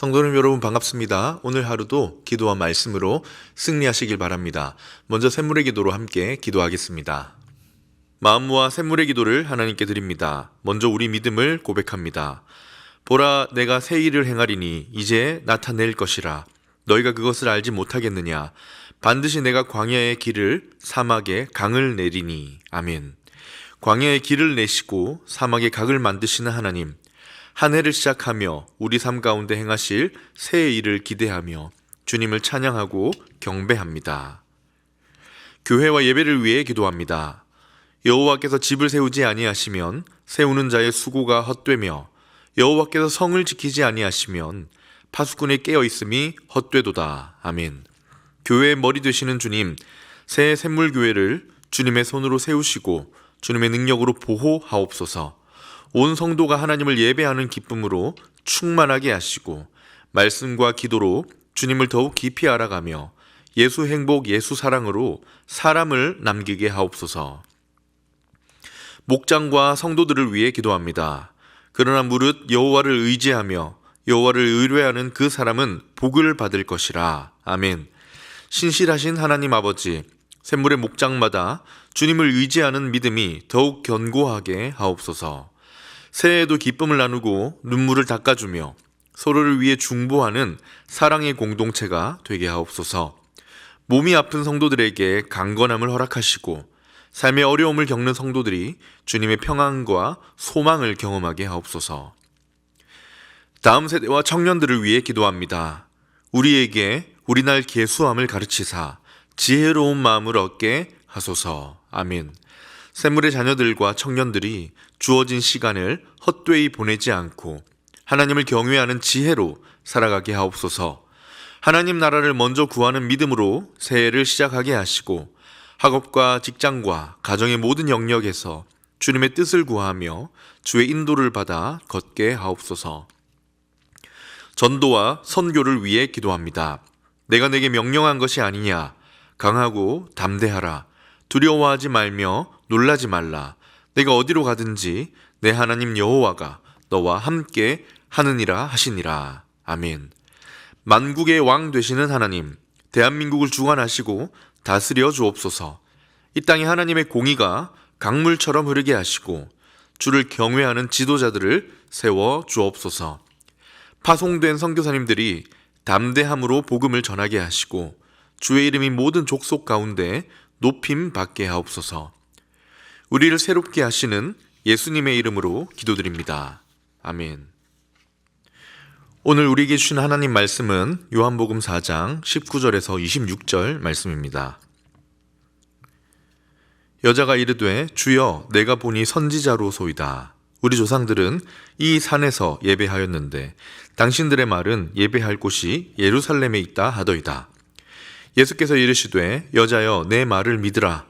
성도님 여러분 반갑습니다. 오늘 하루도 기도와 말씀으로 승리하시길 바랍니다. 먼저 샘물의 기도로 함께 기도하겠습니다. 마음 모아 샘물의 기도를 하나님께 드립니다. 먼저 우리 믿음을 고백합니다. 보라 내가 새 일을 행하리니 이제 나타낼 것이라 너희가 그것을 알지 못하겠느냐 반드시 내가 광야의 길을 사막에 강을 내리니 아멘. 광야의 길을 내시고 사막에 각을 만드시는 하나님 한 해를 시작하며 우리 삶 가운데 행하실 새 일을 기대하며 주님을 찬양하고 경배합니다. 교회와 예배를 위해 기도합니다. 여호와께서 집을 세우지 아니하시면 세우는 자의 수고가 헛되며 여호와께서 성을 지키지 아니하시면 파수꾼의 깨어 있음이 헛되도다. 아멘. 교회의 머리 되시는 주님, 새 샘물 교회를 주님의 손으로 세우시고 주님의 능력으로 보호하옵소서. 온 성도가 하나님을 예배하는 기쁨으로 충만하게 하시고 말씀과 기도로 주님을 더욱 깊이 알아가며 예수 행복, 예수 사랑으로 사람을 남기게 하옵소서. 목장과 성도들을 위해 기도합니다. 그러나 무릇 여호와를 의지하며 여호와를 의뢰하는 그 사람은 복을 받을 것이라. 아멘. 신실하신 하나님 아버지, 샘물의 목장마다 주님을 의지하는 믿음이 더욱 견고하게 하옵소서. 새해에도 기쁨을 나누고 눈물을 닦아주며 서로를 위해 중보하는 사랑의 공동체가 되게 하옵소서. 몸이 아픈 성도들에게 강건함을 허락하시고 삶의 어려움을 겪는 성도들이 주님의 평안과 소망을 경험하게 하옵소서. 다음 세대와 청년들을 위해 기도합니다. 우리에게 우리날 계수함을 가르치사 지혜로운 마음을 얻게 하소서. 아멘. 샘물의 자녀들과 청년들이 주어진 시간을 헛되이 보내지 않고 하나님을 경외하는 지혜로 살아가게 하옵소서. 하나님 나라를 먼저 구하는 믿음으로 새해를 시작하게 하시고 학업과 직장과 가정의 모든 영역에서 주님의 뜻을 구하며 주의 인도를 받아 걷게 하옵소서. 전도와 선교를 위해 기도합니다. 내가 내게 명령한 것이 아니냐. 강하고 담대하라. 두려워하지 말며 놀라지 말라. 내가 어디로 가든지 내 하나님 여호와가 너와 함께 하느니라 하시니라. 아멘. 만국의 왕 되시는 하나님, 대한민국을 주관하시고 다스려 주옵소서. 이 땅에 하나님의 공의가 강물처럼 흐르게 하시고 주를 경외하는 지도자들을 세워 주옵소서. 파송된 선교사님들이 담대함으로 복음을 전하게 하시고 주의 이름이 모든 족속 가운데 높임 받게 하옵소서. 우리를 새롭게 하시는 예수님의 이름으로 기도드립니다. 아멘. 오늘 우리에게 주신 하나님 말씀은 요한복음 4장 19절에서 26절 말씀입니다. 여자가 이르되 주여 내가 보니 선지자로소이다. 우리 조상들은 이 산에서 예배하였는데 당신들의 말은 예배할 곳이 예루살렘에 있다 하더이다. 예수께서 이르시되 여자여 내 말을 믿으라.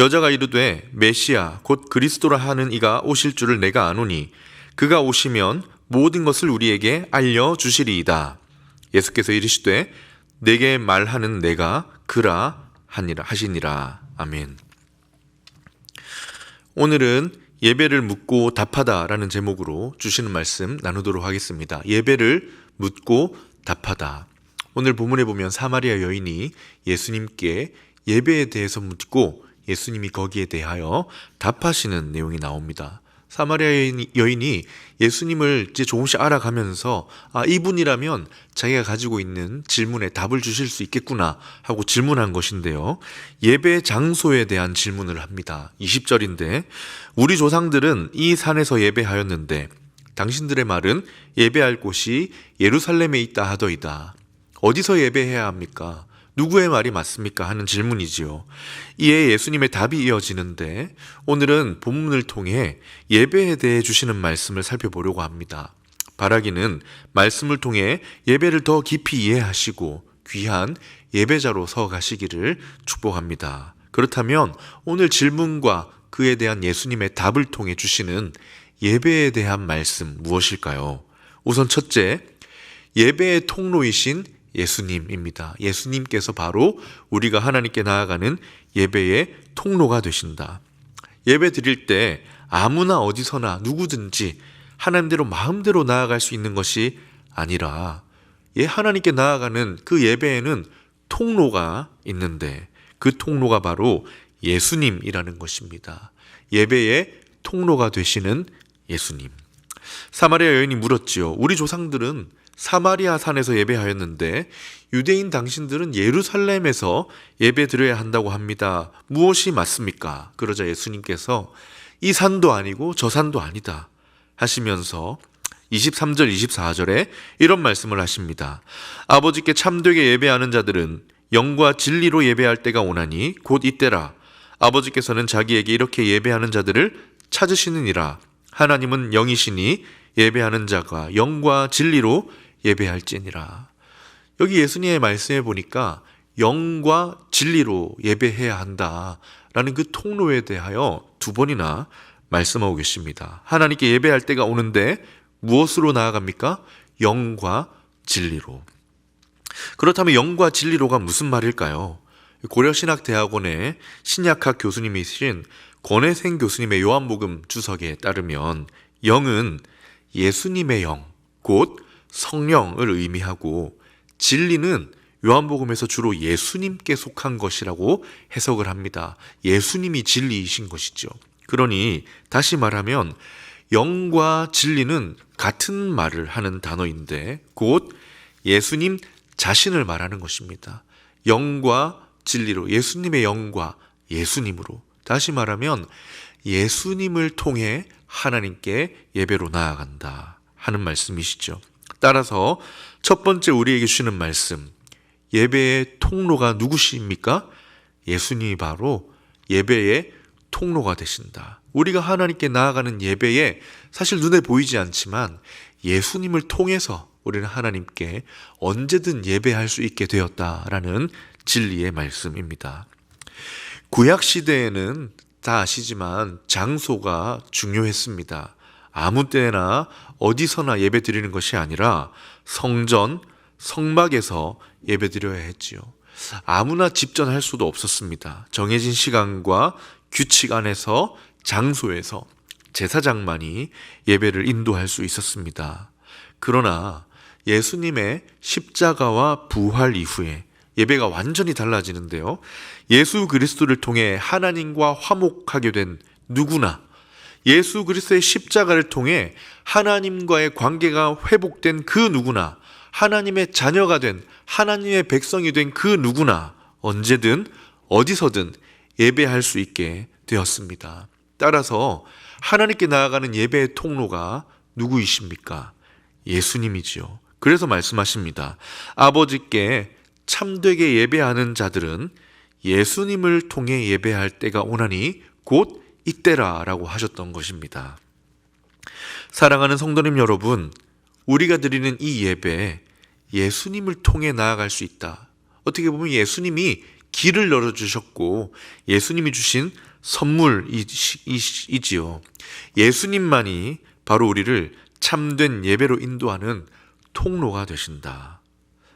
여자가 이르되 메시아 곧 그리스도라 하는 이가 오실 줄을 내가 아노니 그가 오시면 모든 것을 우리에게 알려 주시리이다. 예수께서 이르시되 내게 말하는 내가 그라 하니라 하시니라. 아멘. 오늘은 예배를 묻고 답하다라는 제목으로 주시는 말씀 나누도록 하겠습니다. 예배를 묻고 답하다. 오늘 본문에 보면 사마리아 여인이 예수님께 예배에 대해서 묻고 예수님이 거기에 대하여 답하시는 내용이 나옵니다. 사마리아 여인이 예수님을 이제 조금씩 알아가면서 아 이분이라면 자기가 가지고 있는 질문에 답을 주실 수 있겠구나 하고 질문한 것인데요. 예배 장소에 대한 질문을 합니다. 20절인데 우리 조상들은 이 산에서 예배하였는데 당신들의 말은 예배할 곳이 예루살렘에 있다 하더이다. 어디서 예배해야 합니까? 누구의 말이 맞습니까? 하는 질문이지요. 이에 예수님의 답이 이어지는데 오늘은 본문을 통해 예배에 대해 주시는 말씀을 살펴보려고 합니다. 바라기는 말씀을 통해 예배를 더 깊이 이해하시고 귀한 예배자로 서 가시기를 축복합니다. 그렇다면 오늘 질문과 그에 대한 예수님의 답을 통해 주시는 예배에 대한 말씀 무엇일까요? 우선 첫째, 예배의 통로이신 예수님입니다. 예수님께서 바로 우리가 하나님께 나아가는 예배의 통로가 되신다. 예배 드릴 때 아무나 어디서나 누구든지 하나님대로 마음대로 나아갈 수 있는 것이 아니라 예 하나님께 나아가는 그 예배에는 통로가 있는데 그 통로가 바로 예수님이라는 것입니다. 예배의 통로가 되시는 예수님. 사마리아 여인이 물었지요. 우리 조상들은 사마리아 산에서 예배하였는데 유대인 당신들은 예루살렘에서 예배 드려야 한다고 합니다. 무엇이 맞습니까? 그러자 예수님께서 이 산도 아니고 저 산도 아니다 하시면서 23절 24절에 이런 말씀을 하십니다. 아버지께 참되게 예배하는 자들은 영과 진리로 예배할 때가 오나니 곧 이때라. 아버지께서는 자기에게 이렇게 예배하는 자들을 찾으시느니라. 하나님은 영이시니 예배하는 자가 영과 진리로 예배할지니라. 여기 예수님의 말씀에 보니까 영과 진리로 예배해야 한다라는 그 통로에 대하여 두 번이나 말씀하고 계십니다. 하나님께 예배할 때가 오는데 무엇으로 나아갑니까? 영과 진리로. 그렇다면 영과 진리로가 무슨 말일까요? 고려신학대학원의 신약학 교수님이신 권혜생 교수님의 요한복음 주석에 따르면 영은 예수님의 영, 곧 성령을 의미하고 진리는 요한복음에서 주로 예수님께 속한 것이라고 해석을 합니다. 예수님이 진리이신 것이죠. 그러니 다시 말하면 영과 진리는 같은 말을 하는 단어인데 곧 예수님 자신을 말하는 것입니다. 영과 진리로 예수님의 영과 예수님으로 다시 말하면 예수님을 통해 하나님께 예배로 나아간다 하는 말씀이시죠. 따라서 첫 번째 우리에게 주시는 말씀 예배의 통로가 누구십니까? 예수님이 바로 예배의 통로가 되신다. 우리가 하나님께 나아가는 예배에 사실 눈에 보이지 않지만 예수님을 통해서 우리는 하나님께 언제든 예배할 수 있게 되었다라는 진리의 말씀입니다. 구약 시대에는 다 아시지만 장소가 중요했습니다. 아무 때나 어디서나 예배 드리는 것이 아니라 성전, 성막에서 예배 드려야 했지요. 아무나 집전할 수도 없었습니다. 정해진 시간과 규칙 안에서 장소에서 제사장만이 예배를 인도할 수 있었습니다. 그러나 예수님의 십자가와 부활 이후에 예배가 완전히 달라지는데요. 예수 그리스도를 통해 하나님과 화목하게 된 누구나 예수 그리스도의 십자가를 통해 하나님과의 관계가 회복된 그 누구나 하나님의 자녀가 된 하나님의 백성이 된 그 누구나 언제든 어디서든 예배할 수 있게 되었습니다. 따라서 하나님께 나아가는 예배의 통로가 누구이십니까? 예수님이지요. 그래서 말씀하십니다. 아버지께 참되게 예배하는 자들은 예수님을 통해 예배할 때가 오나니 곧 이때라라고 하셨던 것입니다. 사랑하는 성도님 여러분, 우리가 드리는 이 예배 예수님을 통해 나아갈 수 있다. 어떻게 보면 예수님이 길을 열어주셨고 예수님이 주신 선물이지요. 예수님만이 바로 우리를 참된 예배로 인도하는 통로가 되신다.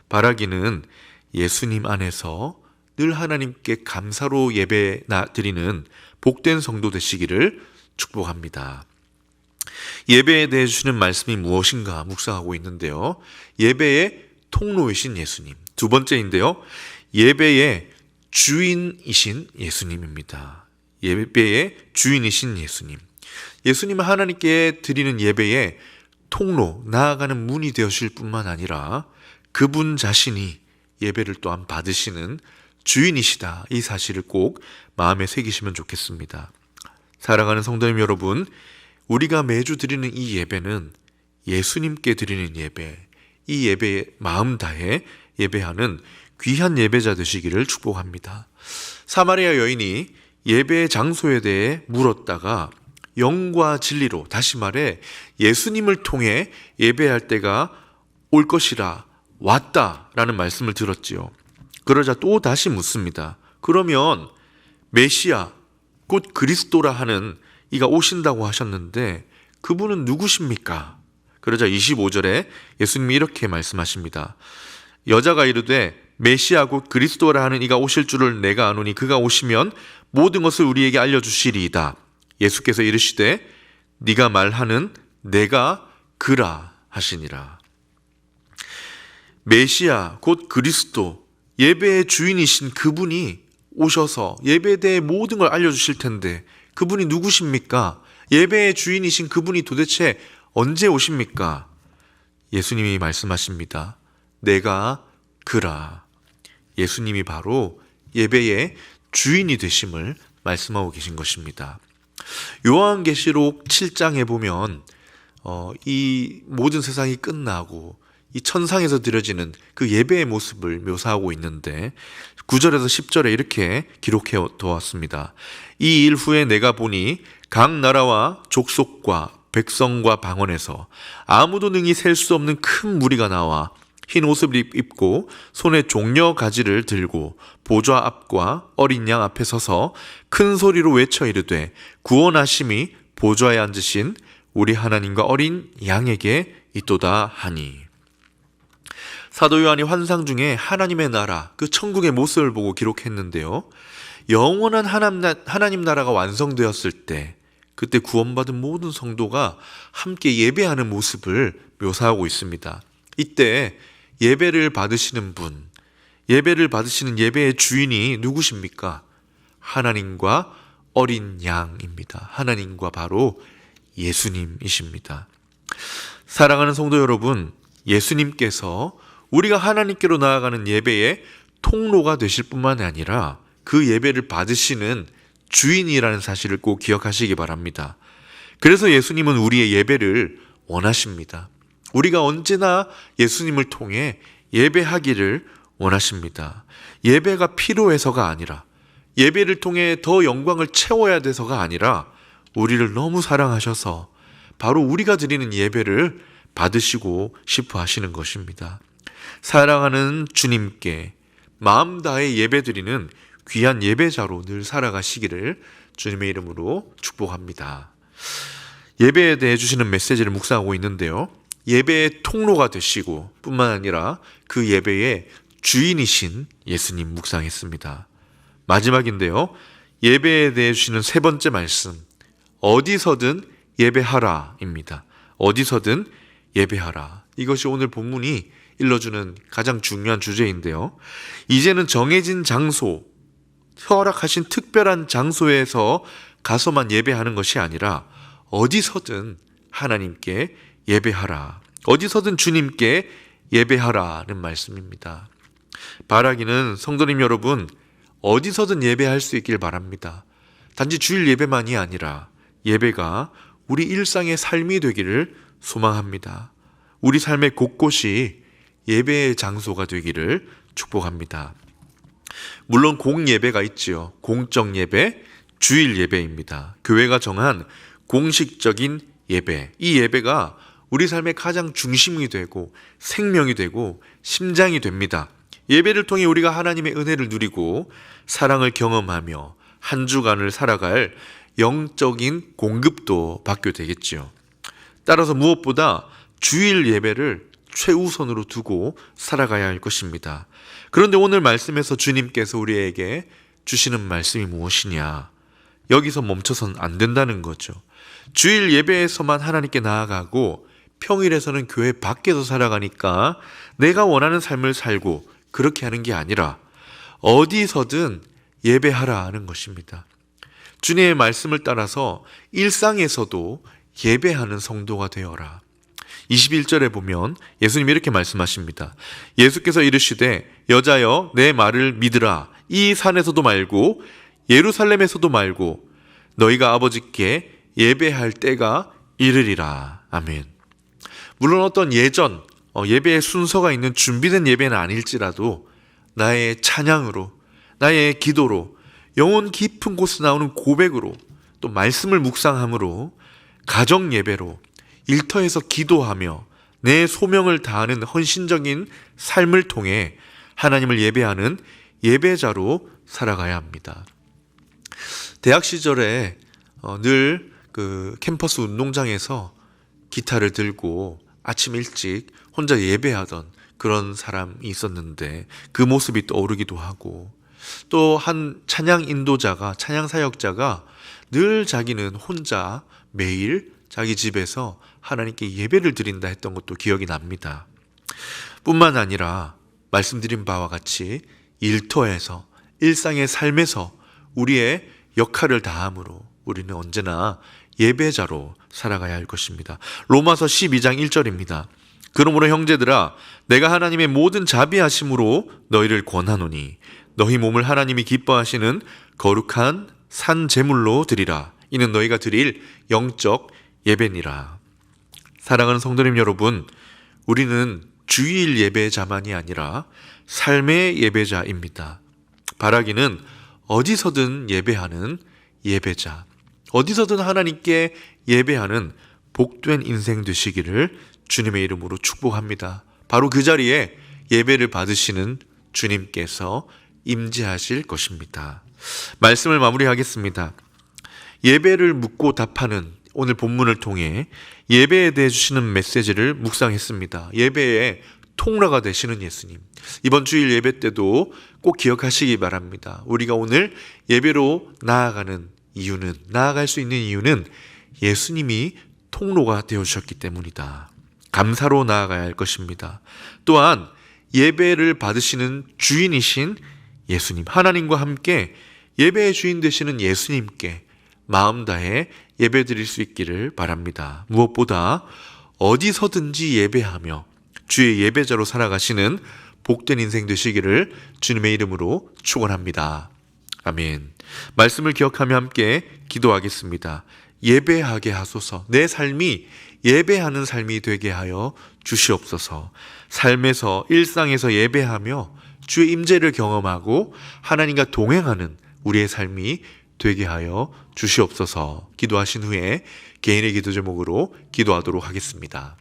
바라기는 예수님 안에서 늘 하나님께 감사로 예배 드리는 복된 성도 되시기를 축복합니다. 예배에 대해 주시는 말씀이 무엇인가 묵상하고 있는데요. 예배의 통로이신 예수님. 두 번째인데요. 예배의 주인이신 예수님입니다. 예배의 주인이신 예수님. 예수님은 하나님께 드리는 예배의 통로, 나아가는 문이 되어실 뿐만 아니라 그분 자신이 예배를 또한 받으시는 주인이시다. 이 사실을 꼭 마음에 새기시면 좋겠습니다. 사랑하는 성도님 여러분, 우리가 매주 드리는 이 예배는 예수님께 드리는 예배, 이 예배에 마음 다해 예배하는 귀한 예배자 되시기를 축복합니다. 사마리아 여인이 예배의 장소에 대해 물었다가 영과 진리로 다시 말해 예수님을 통해 예배할 때가 올 것이라 왔다라는 말씀을 들었지요. 그러자 또 다시 묻습니다. 그러면 메시아 곧 그리스도라 하는 이가 오신다고 하셨는데 그분은 누구십니까? 그러자 25절에 예수님이 이렇게 말씀하십니다. 여자가 이르되 메시아 곧 그리스도라 하는 이가 오실 줄을 내가 아노니 그가 오시면 모든 것을 우리에게 알려주시리이다. 예수께서 이르시되 네가 말하는 내가 그라 하시니라. 메시아 곧 그리스도 예배의 주인이신 그분이 오셔서 예배에 대해 모든 걸 알려주실 텐데 그분이 누구십니까? 예배의 주인이신 그분이 도대체 언제 오십니까? 예수님이 말씀하십니다. 내가 그라. 예수님이 바로 예배의 주인이 되심을 말씀하고 계신 것입니다. 요한계시록 7장에 보면 어, 이 모든 세상이 끝나고 이 천상에서 드려지는 그 예배의 모습을 묘사하고 있는데 9절에서 10절에 이렇게 기록해 두었습니다. 이 일 후에 내가 보니 각 나라와 족속과 백성과 방언에서 아무도 능히 셀 수 없는 큰 무리가 나와 흰 옷을 입- 입고 손에 종려 가지를 들고 보좌 앞과 어린 양 앞에 서서 큰 소리로 외쳐 이르되 구원하심이 보좌에 앉으신 우리 하나님과 어린 양에게 있도다 하니 사도 요한이 환상 중에 하나님의 나라, 그 천국의 모습을 보고 기록했는데요. 영원한 하나님, 나라가 완성되었을 때, 그때 구원받은 모든 성도가 함께 예배하는 모습을 묘사하고 있습니다. 이때 예배를 받으시는 분, 예배를 받으시는 예배의 주인이 누구십니까? 하나님과 어린 양입니다. 하나님과 바로 예수님이십니다. 사랑하는 성도 여러분, 예수님께서 우리가 하나님께로 나아가는 예배의 통로가 되실 뿐만 아니라 그 예배를 받으시는 주인이라는 사실을 꼭 기억하시기 바랍니다. 그래서 예수님은 우리의 예배를 원하십니다. 우리가 언제나 예수님을 통해 예배하기를 원하십니다. 예배가 필요해서가 아니라 예배를 통해 더 영광을 채워야 돼서가 아니라 우리를 너무 사랑하셔서 바로 우리가 드리는 예배를 받으시고 싶어 하시는 것입니다. 사랑하는 주님께 마음 다해 예배 드리는 귀한 예배자로 늘 살아가시기를 주님의 이름으로 축복합니다. 예배에 대해 주시는 메시지를 묵상하고 있는데요. 예배의 통로가 되시고 뿐만 아니라 그 예배의 주인이신 예수님 묵상했습니다. 마지막인데요. 예배에 대해 주시는 세 번째 말씀. 어디서든 예배하라입니다. 어디서든 예배하라. 이것이 오늘 본문이 일러주는 가장 중요한 주제인데요. 이제는 정해진 장소, 허락하신 특별한 장소에서 가서만 예배하는 것이 아니라 어디서든 하나님께 예배하라. 어디서든 주님께 예배하라는 말씀입니다. 바라기는 성도님 여러분, 어디서든 예배할 수 있길 바랍니다. 단지 주일 예배만이 아니라 예배가 우리 일상의 삶이 되기를 소망합니다. 우리 삶의 곳곳이 예배의 장소가 되기를 축복합니다. 물론 공예배가 있지요. 공적 예배, 주일 예배입니다. 교회가 정한 공식적인 예배. 이 예배가 우리 삶의 가장 중심이 되고 생명이 되고 심장이 됩니다. 예배를 통해 우리가 하나님의 은혜를 누리고 사랑을 경험하며 한 주간을 살아갈 영적인 공급도 받게 되겠지요. 따라서 무엇보다 주일 예배를 최우선으로 두고 살아가야 할 것입니다. 그런데 오늘 말씀에서 주님께서 우리에게 주시는 말씀이 무엇이냐? 여기서 멈춰선 안 된다는 거죠. 주일 예배에서만 하나님께 나아가고 평일에서는 교회 밖에서 살아가니까 내가 원하는 삶을 살고 그렇게 하는 게 아니라 어디서든 예배하라 하는 것입니다. 주님의 말씀을 따라서 일상에서도 예배하는 성도가 되어라. 21절에 보면 예수님이 이렇게 말씀하십니다. 예수께서 이르시되 여자여 내 말을 믿으라. 이 산에서도 말고 예루살렘에서도 말고 너희가 아버지께 예배할 때가 이르리라. 아멘. 물론 어떤 예전 어, 예배의 순서가 있는 준비된 예배는 아닐지라도 나의 찬양으로 나의 기도로 영혼 깊은 곳에 나오는 고백으로 또 말씀을 묵상함으로 가정 예배로 일터에서 기도하며 내 소명을 다하는 헌신적인 삶을 통해 하나님을 예배하는 예배자로 살아가야 합니다. 대학 시절에 어, 늘그 캠퍼스 운동장에서 기타를 들고 아침 일찍 혼자 예배하던 그런 사람이 있었는데 그 모습이 떠오르기도 하고 또 한 찬양 인도자가 찬양 사역자가 늘 자기는 혼자 매일 자기 집에서 하나님께 예배를 드린다 했던 것도 기억이 납니다. 뿐만 아니라 말씀드린 바와 같이 일터에서 일상의 삶에서 우리의 역할을 다함으로 우리는 언제나 예배자로 살아가야 할 것입니다. 로마서 12장 1절입니다. 그러므로 형제들아 내가 하나님의 모든 자비하심으로 너희를 권하노니 너희 몸을 하나님이 기뻐하시는 거룩한 산 제물로 드리라 이는 너희가 드릴 영적 예배니라. 사랑하는 성도님 여러분, 우리는 주일 예배자만이 아니라 삶의 예배자입니다. 바라기는 어디서든 예배하는 예배자, 어디서든 하나님께 예배하는 복된 인생 되시기를 주님의 이름으로 축복합니다. 바로 그 자리에 예배를 받으시는 주님께서 임재하실 것입니다. 말씀을 마무리하겠습니다. 예배를 묻고 답하는 오늘 본문을 통해 예배에 대해 주시는 메시지를 묵상했습니다. 예배의 통로가 되시는 예수님. 이번 주일 예배 때도 꼭 기억하시기 바랍니다. 우리가 오늘 예배로 나아가는 이유는, 나아갈 수 있는 이유는 예수님이 통로가 되어 주셨기 때문이다. 감사로 나아가야 할 것입니다. 또한 예배를 받으시는 주인이신 예수님, 하나님과 함께 예배의 주인 되시는 예수님께 마음 다해 예배 드릴 수 있기를 바랍니다. 무엇보다 어디서든지 예배하며 주의 예배자로 살아가시는 복된 인생 되시기를 주님의 이름으로 축원합니다. 아멘. 말씀을 기억하며 함께 기도하겠습니다. 예배하게 하소서. 내 삶이 예배하는 삶이 되게 하여 주시옵소서. 삶에서 일상에서 예배하며 주의 임재를 경험하고 하나님과 동행하는 우리의 삶이 되게 하여 주시옵소서. 기도하신 후에 개인의 기도 제목으로 기도하도록 하겠습니다.